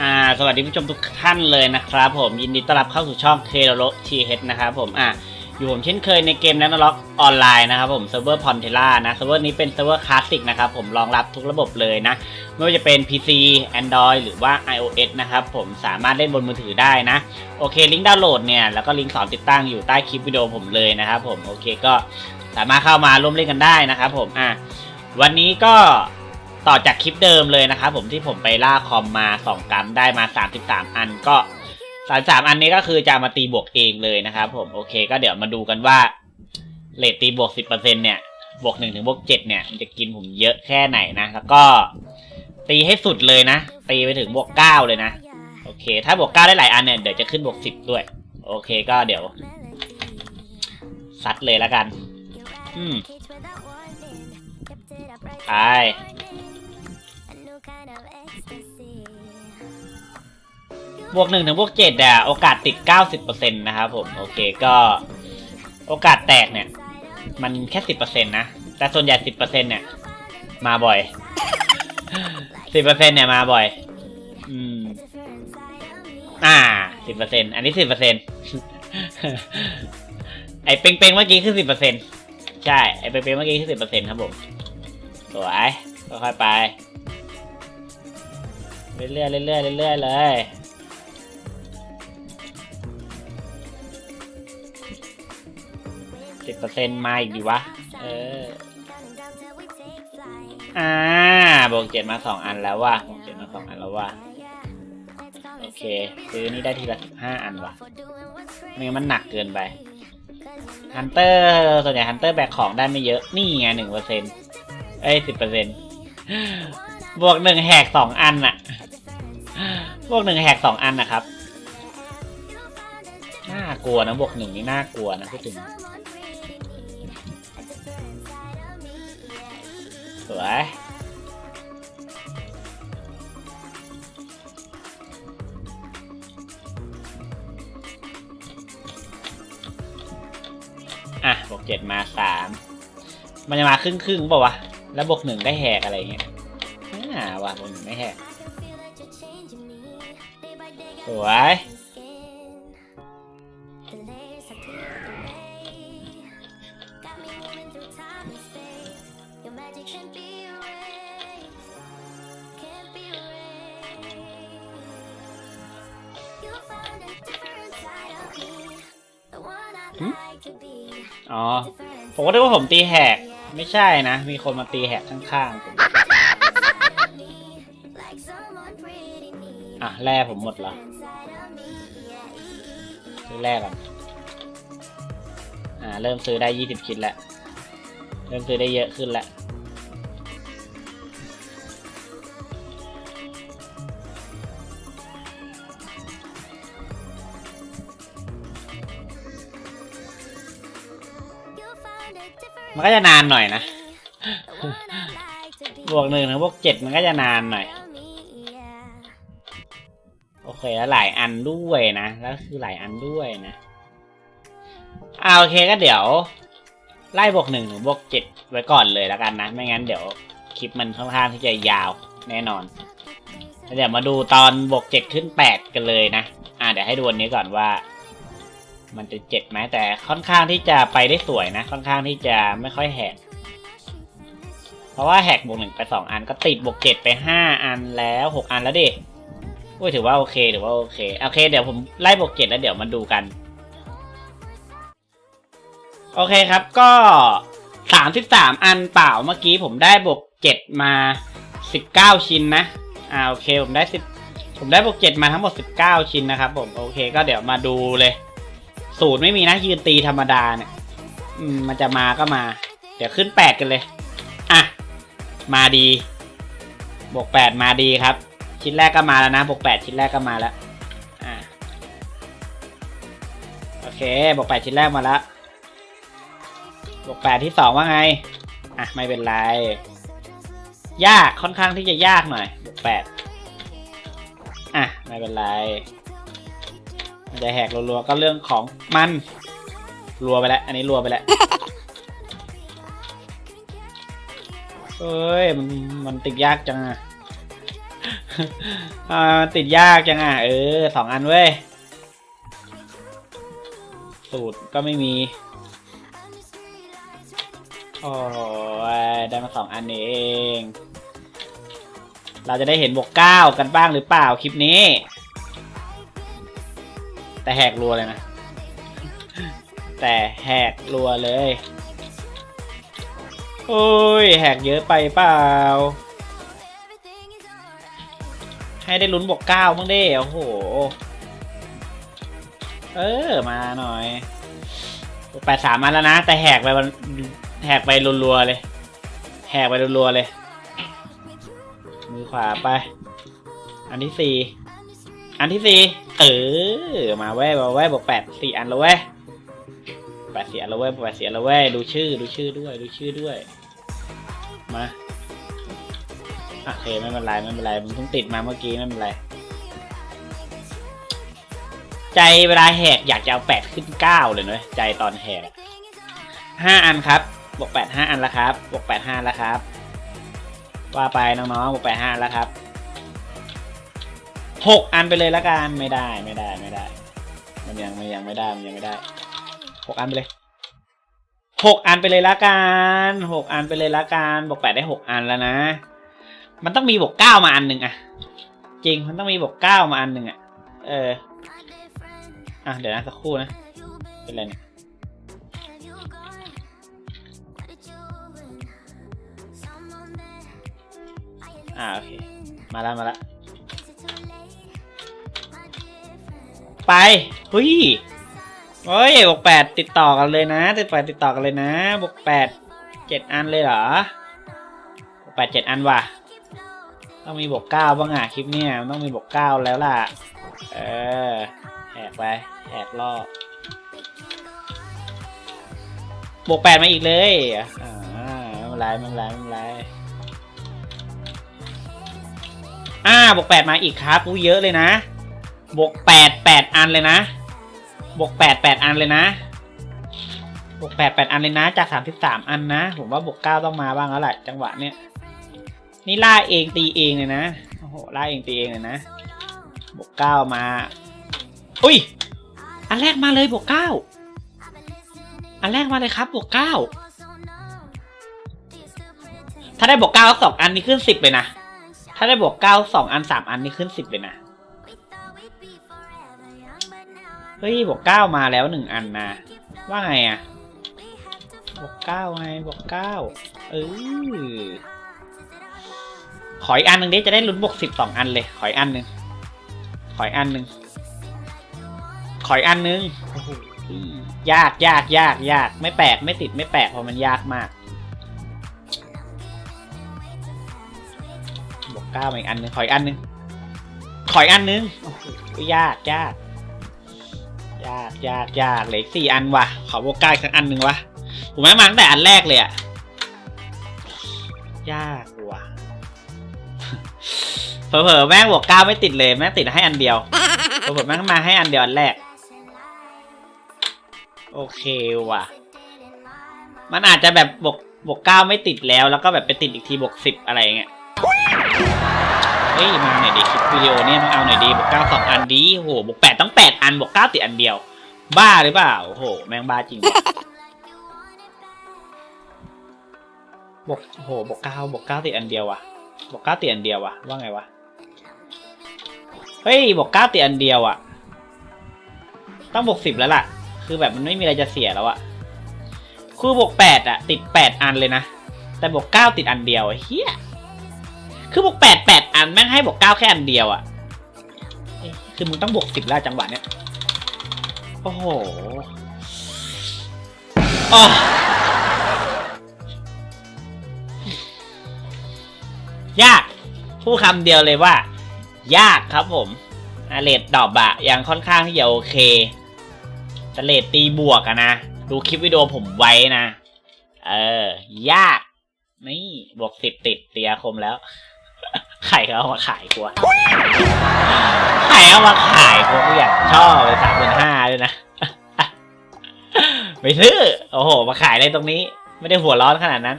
อ่าสวัสดีผู้ชมทุกท่านเลยนะครับผมยินดีต้อนรับเข้าสู่ช่องเคโรทีเฮดนะครับผมอะอยู่ผมเช่นเคยในเกมแนนล็อกออนไลน์นะครับผมเซิร์ฟเวอร์พอนเทล่านะเซิร์ฟเวอร์นี้เป็นเซิร์ฟเวอร์คลาสสิกนะครับผมรองรับทุกระบบเลยนะ ไม่ว่าจะเป็น PC Android หรือว่า iOS นะครับผมสามารถเล่นบนมือถือได้นะ โอเค ลิงก์ดาวน์โหลดเนี่ย แล้วก็ลิงก์สอนติดตั้งอยู่ใต้คลิปวิดีโอผมเลยนะครับผมโอเคก็สามารถเข้ามาร่วมเล่นกันได้นะครับผมอะ วันนี้ก็ต่อจากคลิปเดิมเลยนะครับผมที่ผมไปล่าคอมมา 2 กรัมได้มา 33 อันก็ 33 อันนี้ก็คือจะมาตีบวกเองเลยนะครับผมโอเคก็เดี๋ยวมาดูกันว่าเลทตีบวก 10%เนี่ยบวก1ถึงบวก7เนี่ยมันจะกินผมเยอะแค่ไหนนะ แล้วก็ตีให้สุดเลยนะ ตีไปถึงบวก 9 เลยนะ โอเค ถ้าบวกเก้าได้หลายอันเนี่ยเดี๋ยวจะขึ้นบวกสิบด้วย โอเคก็เดี๋ยวซัดเลยแล้วกัน อืม ไปบวกหนึ่งถึงบวกเจ็ดอะโอกาสติดเก้าสิบเปอร์เซ็นต์นะครับผม โอเคก็ โอกาสแตกเนี่ย มันแค่สิบเปอร์เซ็นต์นะ แต่ส่วนใหญ่สิบเปอร์เซ็นต์เนี่ย มาบ่อยสิบเปอร์เซ็นต์เนี่ยมาบ่อย อืม อ่าสิบเปอร์เซ็นต์อันนี้สิบเปอร์เซ็นต์ไอเป่งๆเมื่อกี้คือสิบเปอร์เซ็นต์ใช่ ไอเป่งๆเมื่อกี้คือสิบเปอร์เซ็นต์ครับผม สวย ค่อยๆไป เรื่อยๆเรื่อยๆเรื่อยๆเลย สิบเปอร์เซ็นต์มาอีกดีวะ เออ อ่า บวกเจ็ดมาสองอันแล้วว่ะ บวกเจ็ดมาสองอันแล้วว่ะ โอเค ซื้อนี่ได้ทีละสิบห้าอันว่ะไม่งั้นมันหนักเกินไป ฮันเตอร์ ส่วนใหญ่ฮันเตอร์แบกของได้ไม่เยอะ นี่ไงหนึ่งเปอร์เซ็นต์ เอ้ยสิบเปอร์เซ็นบวกหนึ่งแหกสองอันน่ะบวกหนึ่งแหกสองอันนะครับน่ากลัวนะบวกหนึ่งนี่น่ากลัวนะพูดถึงสวยอะบวกเจ็ดมาสามมันจะมาครึ่งครึ่งเปล่าวะ แล้วบวกหนึ่งได้แหกอะไรเงี้ยอ่าว่ะบวกหนึ่งได้แหกสวยอ๋อ ผมก็นึกว่าผมตีแหก ไม่ใช่นะ มีคนมาตีแหกข้างๆผมอะแร่ผมหมดเหรอซื้อแร่ก่อนอ่า เริ่มซื้อได้ยี่สิบชิ้นแล้ว เริ่มซื้อได้เยอะขึ้นแล้ว มันก็จะนานหน่อยนะ บวกหนึ่งถึงบวกเจ็ดมันก็จะนานหน่อย โอเคแล้วหลายอันด้วยนะแล้วคือหลายอันด้วยนะอ่าโอเคก็เดี๋ยว ไล่บวกหนึ่งถึงบวกเจ็ดไว้ก่อนเลยแล้วกันนะ ไม่งั้นเดี๋ยวคลิปมันค่อนข้างที่จะยาวแน่นอนแล้วเดี๋ยวมาดูตอนบวกเจ็ดขึ้นแปดกันเลยนะ อ่าเดี๋ยวให้ดูวันนี้ก่อนว่า มันจะเจ็ดไหมแต่ค่อนข้างที่จะไปได้สวยนะ ค่อนข้างที่จะไม่ค่อยแหกเพราะว่าแหกบวกหนึ่งไปสองอันก็ติดบวกเจ็ดไปห้าอันแล้วหกอันแล้วดิอุ้ยถือว่าโอเคถือว่าโอเคโอเค เดี๋ยวผมไล่บวกเจ็ดแล้วเดี๋ยวมาดูกัน โอเคครับก็สามสิบสามอันเปล่าเมื่อกี้ผมได้บวกเจ็ดมาสิบเก้าชิ้นนะอ่าโอเคผมได้สิบผมได้บวกเจ็ดมาทั้งหมดสิบเก้าชิ้นนะครับผมโอเค ก็เดี๋ยวมาดูเลย สูตรไม่มีนะยืนตีธรรมดาเนี่ย อืม มันจะมาก็มา เดี๋ยวขึ้นแปดกันเลย อะ มาดี บวกแปดมาดีครับ ชิ้นแรกก็มาแล้วนะ บวกแปดชิ้นแรกก็มาแล้ว อะ โอเค บวกแปดชิ้นแรกมาแล้ว บวกแปดที่สองว่าไง อะ ไม่เป็นไร ยาก ค่อนข้างที่จะยากหน่อย บวกแปดอะ ไม่เป็นไร มันจะแหกรัวๆก็เรื่องของมันรัวไปแล้ว อันนี้รัวไปแล้วเอ้ยมันมันติดยากจังอะอ่าติดยากจังอะ เออสองอันเว้ย สูตรก็ไม่มีโอ้ยได้มาสองอันเอง เราจะได้เห็นบวกเก้ากันบ้างหรือเปล่าคลิปนี้ แต่แหกรัวเลยนะ แต่แหกรัวเลย โอ้ย แหกเยอะไปเปล่า ให้ได้ลุ้นบวกเก้าบ้างดิโอ้โห เออ มาหน่อยแปดสามอันแล้วนะ แต่แหกไปมันแหกไปรัวๆเลย แหกไปรัวๆเลย มือขวาไป อันที่สี่อันที่สี่ เออ มาแว่มาแว่บอกแปดสี่อันแล้วเว้ยแปดสี่อันแล้วเว้ยแปดสี่อันแล้วเว้ยดูชื่อดูชื่อด้วยดูชื่อด้วย มาโอเคไม่เป็นไรไม่เป็นไรมันเพิ่งติดมาเมื่อกี้ไม่เป็นไร ใจเวลาแหกอยากจะเอาแปดขึ้นเก้าเลยเนอะใจตอนแหกห้าอันครับบวกแปดห้าอันแล้วครับบวกแปดห้าแล้วครับ ว่าไปน้องๆบวกแปดห้าแล้วครับ หกอันไปเลยละกันไม่ได้ไม่ได้ไม่ได้ มันยังมันยังไม่ได้มันยังไม่ได้หกอันไปเลยหกอันไปเลยละกันหกอันไปเลยละกันบวกแปดได้หกอันแล้วนะ มันต้องมีบวกเก้ามาอันหนึ่งอะจริงมันต้องมีบวกเก้ามาอันหนึ่งอะเอออะเดี๋ยวนะสักครู่นะเป็นไรเนี่ยอ่าโอเคมาแล้วมาแล้ว ไปเฮ้ยเฮ้ยบวกแปดติดต่อกันเลยนะติดแปดติดต่อกันเลยนะบวกแปดเจ็ดอันเลยเหรอบวกแปดเจ็ดอันว่ะ ต้องมีบวกเก้าบ้างอะคลิปเนี้ยต้องมีบวกเก้าแล้วล่ะ เออแหกไปแหกรอบบวกแปดมาอีกเลยอ่าไม่เป็นไรไม่เป็นไรไม่เป็นไรอ่าบวกแปดมาอีกครับอู้เยอะเลยนะ บวกแปดแปดอันเลยนะ บวกแปดแปดอันเลยนะ บวกแปดแปดอันเลยนะ จากสามสิบสามอันนะ ผมว่าบวกเก้าต้องมาบ้างแล้วแหละจังหวะเนี้ย นี่ล่าเองตีเองเลยนะ โอ้โห ล่าเองตีเองเลยนะ บวกเก้ามา อุ้ย อันแรกมาเลยบวกเก้า อันแรกมาเลยครับ บวกเก้า ถ้าได้บวกเก้าสองอันนี้ขึ้นสิบเลยนะ ถ้าได้บวกเก้าสองอันสามอันนี้ขึ้นสิบเลยนะ ฮ้ยบวกเก้ามาแล้วหนึ่งอันนะ ว่าไงอะบวกเก้าไงบวกเก้าเออขออีกอันหนึ่งดิจะได้ลุ้นบวกสิบสองอันเลย ขออีกอันหนึ่งขออีกอันหนึ่งขออีกอันหนึ่งโอ้โหยากยากยากยากไม่แปลกไม่ติดไม่แปลกเพราะมันยากมากบวกเก้ามาอีกอันหนึ่งขออีกอันหนึ่งขออีกอันหนึ่งโอ้โหยากยาก ยากยากยากเหลือสี่อันว่ะ ขอบวกเก้าอีกสักอันหนึ่งวะผมไม่มาตั้งแต่อันแรกเลยอะยากว่ะเผลอๆแม่งบวกเก้าไม่ติดเลยแม่งติดให้อันเดียวเผลอๆแม่งมาให้อันเดียวอันแรก โอเคว่ะ มันอาจจะแบบบวกบวกเก้าไม่ติดแล้วแล้วก็แบบไปติดอีกทีบวกสิบอะไรเงี้ย เฮ้ยมาหน่อยดิคลิปวิดีโอเนี่ยต้องเอาหน่อยดีบวกเก้าสองอันดีโอ้โหบวกแปดต้องแปดอันบวกเก้าติดอันเดียว บ้าหรือเปล่าโอ้โหแม่งบ้าจริงบวกโอ้โหบวกเก้าบวกเก้าติดอันเดียวว่ะบวกเก้าติดอันเดียวว่ะว่าไงวะเฮ้ยบวกเก้าติดอันเดียวอะต้องบวกสิบแล้วล่ะ คือแบบมันไม่มีอะไรจะเสียแล้วอะคือบวกแปดอะติดแปดอันเลยนะแต่บวกเก้าติดอันเดียวเฮีย คือบวกแปดแปดอันแม่งให้บวกเก้าแค่อันเดียวอะเอ๊ะคือมึงต้องบวกสิบแล้วจังหวะเนี้ย โอ้โหอ๋อยากพูดคำเดียวเลยว่า ยากครับผมอะเลดดอบอะยังค่อนข้างที่จะโอเคแต่เลดตีบวกอะนะ ดูคลิปวิดีโอผมไว้นะ เออ ยาก นี่ บวกสิบติดเตียคมแล้ว ไข่เขาเอามาขายกว่าไข่เอามาขายพวกอยากชอบไปสามหมื่นห้าด้วยนะไปซื้อ โอ้โห มาขายอะไรตรงนี้ ไม่ได้หัวร้อนขนาดนั้น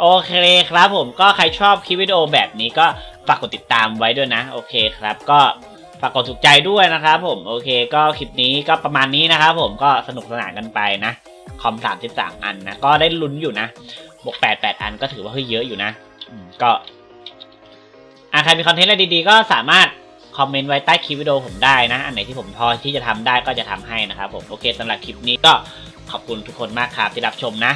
โอเคครับผมก็ใครชอบคลิปวิดีโอแบบนี้ก็ฝากกดติดตามไว้ด้วยนะ โอเคครับก็ฝากกดถูกใจด้วยนะครับผมโอเคก็คลิปนี้ก็ประมาณนี้นะครับผมก็สนุกสนานกันไปนะคอม33อันนะก็ได้ลุ้นอยู่นะบวก8 8อันก็ถือว่าเฮ้ยเยอะอยู่นะก็ อะใครมีคอนเทนต์อะไรดีๆ ก็สามารถคอมเมนต์ไว้ใต้คลิปวิดีโอผมได้นะ อันไหนที่ผมพอที่จะทำได้ก็จะทำให้นะครับผม โอเคสำหรับคลิปนี้ก็ขอบคุณทุกคนมากครับที่รับชมนะ